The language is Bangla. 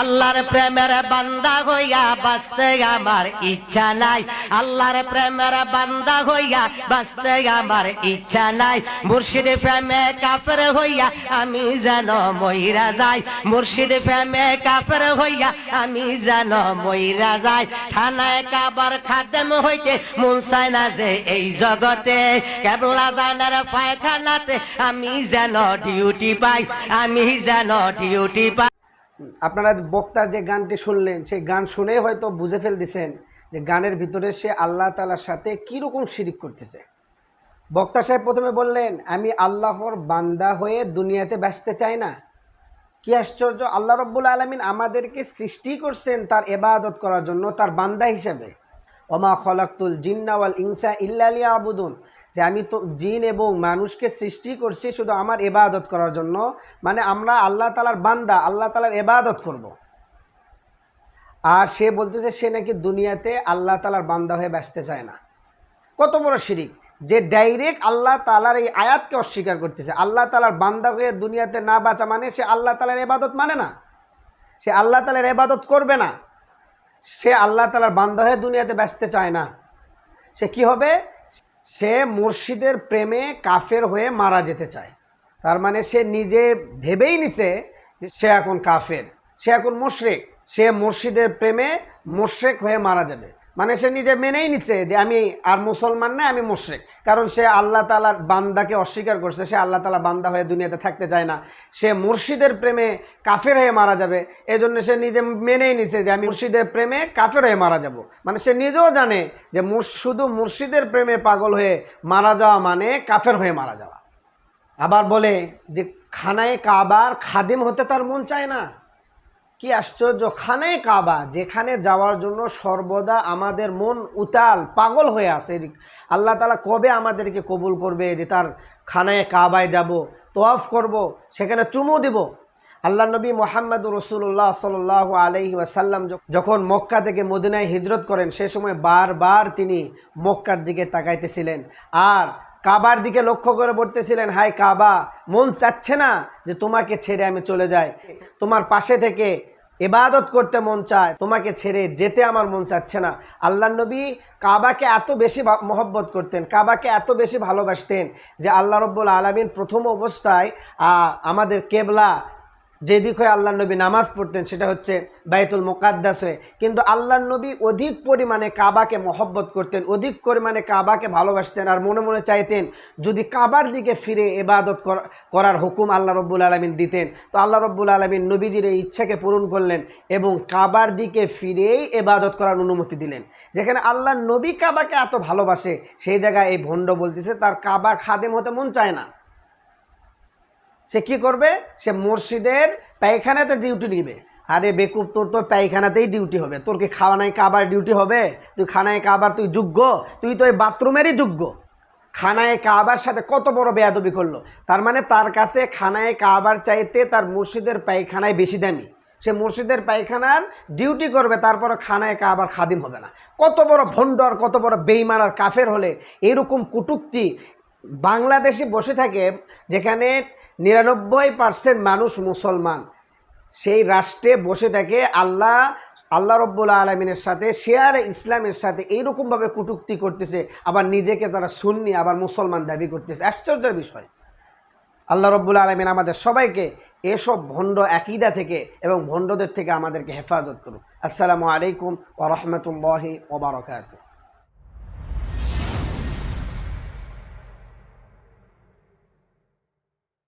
আল্লাহর প্রেমের বান্দা হইয়া বাঁচতে আমার ইচ্ছা নাই। আল্লাহর প্রেমের বান্দা হইয়া বাঁচতে আমার ইচ্ছা নাই। মুর্শিদ প্রেমে কাফের হইয়া আমি যেন মইরা যাই। মুর্শিদ প্রেমে কাফের হইয়া আমি যেন মইরা যাই। থানায় কাবার খাদেম হইতে মন চায় না যে এই জগতে। কেবলা দানার পায়খানাতে আমি যেন ডিউটি পাই। আমি যেন ডিউটি পাই। আপনারা বক্তার যে গানটি শুনলেন, সেই গান শুনেই হয়তো বুঝে ফেল দিছেন যে গানের ভিতরে সে আল্লাহ তালার সাথে কীরকম শিরিক করতেছে। বক্তা সাহেব প্রথমে বললেন, আমি আল্লাহর বান্দা হয়ে দুনিয়াতে ব্যস্তে চাই না। কি আশ্চর্য! আল্লাহ রব্বুল আলমিন আমাদেরকে সৃষ্টি করছেন তার এবাদত করার জন্য, তার বান্দা হিসাবে। ওমা খলাক্তুল জিন্নাওয়াল ইনসা ইল্লালিয়া আবুদুন যে আমি তো জিন এবং মানুষকে সৃষ্টি করছি শুধু আমার এবাদত করার জন্য। মানে আমরা আল্লাহ তালার বান্দা, আল্লাহ তালার এবাদত করব। আর সে বলতেছে, সে নাকি দুনিয়াতে আল্লাহ তালার বান্দা হয়ে ব্যস্তে চায় না। কত বড় শিরিক। যে ডাইরেক্ট আল্লাহ তালার এই আয়াতকে অস্বীকার করতেছে। আল্লাহ তালার বান্দা হয়ে দুনিয়াতে না বাঁচা মানে সে আল্লাহ তালার এবাদত মানে না। সে আল্লাহ তালার এবাদত করবে না। সে আল্লাহ তালার বান্দা হয়ে দুনিয়াতে ব্যস্তে চায় না। সে কি হবে? সে মুর্শিদের প্রেমে কাফের হয়ে মারা যেতে চায়। তার মানে সে নিজে ভেবেই নিছে যে সে এখন কাফের, সে এখন মুশরেক, সে মুর্শিদের প্রেমে মুশরেক হয়ে মারা যাবে। মানে সে নিজে মেনেই নিছে যে আমি আর মুসলমান না, আমি মুশরেক। কারণ সে আল্লাহ তালার বান্দাকে অস্বীকার করছে, সে আল্লাহ তালা বান্দা হয়ে দুনিয়াতে থাকতে চায় না। সে মুর্শিদের প্রেমে কাফের হয়ে মারা যাবে এই জন্য সে নিজে মেনেই নিছে যে আমি মুর্শিদের প্রেমে কাফের হয়ে মারা যাব। মানে সে নিজেও জানে যে শুধু মুর্শিদের প্রেমে পাগল হয়ে মারা যাওয়া মানে কাফের হয়ে মারা যাওয়া। আবার বলে যে খানায় কাবার খাদিম হতে তার মন চায় না। কি আশ্চর্য, খানে কাবা, যেখানে যাওয়ার জন্য সর্বদা আমাদের মন উতাল, পাগল হয়ে যে আল্লাহ তালা কবে আমাদেরকে কবুল করবে? যে তার খানায় কাবায় যাব তোয়াফ করব, সেখানে চুমু দিব। আল্লাহ নবী মোহাম্মদ রসুল্লাহ সাল আলহি ওয়াসাল্লাম যখন মক্কা থেকে মদিনায় হিজরত করেন, সে সময় বারবার তিনি মক্কার দিকে তাকাইতেছিলেন। আর কাবার দিকে লক্ষ্য করে বলতেছিলেন হাই কাবা, মন চাচ্ছে না যে তোমাকে ছেড়ে আমি চলে যাই। তোমার পাশে থেকে এবাদত করতে মন চায়, তোমাকে ছেড়ে যেতে আমার মন চাচ্ছে না। আল্লাহ নবী কাবাকে এত বেশি মহব্বত করতেন, কাবাকে এত বেশি ভালোবাসতেন যে আল্লাহ রব্বুল আলমিন প্রথম অবস্থায় আমাদের কেবলা যেদিক হয়ে আল্লাহ নবী নামাজ পড়তেন, সেটা হচ্ছে বাইতুল মোকাদ্দাস হয়ে। কিন্তু আল্লাহ নবী অধিক পরিমাণে কাবাকে মহব্বত করতেন, অধিক পরিমাণে কাবাকে ভালোবাসতেন আর মনে মনে চাইতেন, যদি কাবার দিকে ফিরে এবাদত করার হুকুম আল্লাহ রব্বুল আলমিন দিতেন, তো আল্লাহ রব্বুল আলমিন নবীজির এই ইচ্ছাকে পূরণ করলেন এবং কাবার দিকে ফিরেই এবাদত করার অনুমতি দিলেন। যেখানে আল্লাহ নবী কাবাকে এত ভালোবাসে, সেই জায়গায় এই ভণ্ড বলতেছে, তার কাবা খাদেম হতে মন চায় না। সে কি করবে? সে মুর্শিদের পায়খানাতে ডিউটি নিবে। আরে বেকুব, তোর তোর পায়খানাতেই ডিউটি হবে। তোর কি খাওয়া নাই কাবার ডিউটি হবে? তুই খানায় কাবার তুই যোগ্য? তুই তো ওই বাথরুমেরই যোগ্য। খানায় কাবার সাথে কত বড় বেয়াদবি করল। তার মানে তার কাছে খানায় কাবার চাইতে তার মুর্শিদের পায়খানায় বেশি দামি। সে মুর্শিদের পায়খানার ডিউটি করবে তারপর খানায় কাবার খাদিম হবে না। কত বড় ভণ্ডর, কত বড় বেইমান আর কাফের হলে এরকম কুটুক্তি বাংলাদেশে বসে থাকে, যেখানে নিরানব্বই পার্সেন্ট মানুষ মুসলমান। সেই রাষ্ট্রে বসে থাকে আল্লাহ আল্লাহ রব্বুল আলমিনের সাথে, শেয়ার ইসলামের সাথে এইরকমভাবে কুটুক্তি করতেছে, আবার নিজেকে তারা সুন্নি, আবার মুসলমান দাবি করতেছে। আশ্চর্যের বিষয়। আল্লাহ রব্বুল আলমিন আমাদের সবাইকে এসব ভণ্ড একইদা থেকে এবং ভণ্ডদের থেকে আমাদেরকে হেফাজত করুন আসসালামু আলাইকুম ও ওরহমতুল্লাহি ওবরাকাতু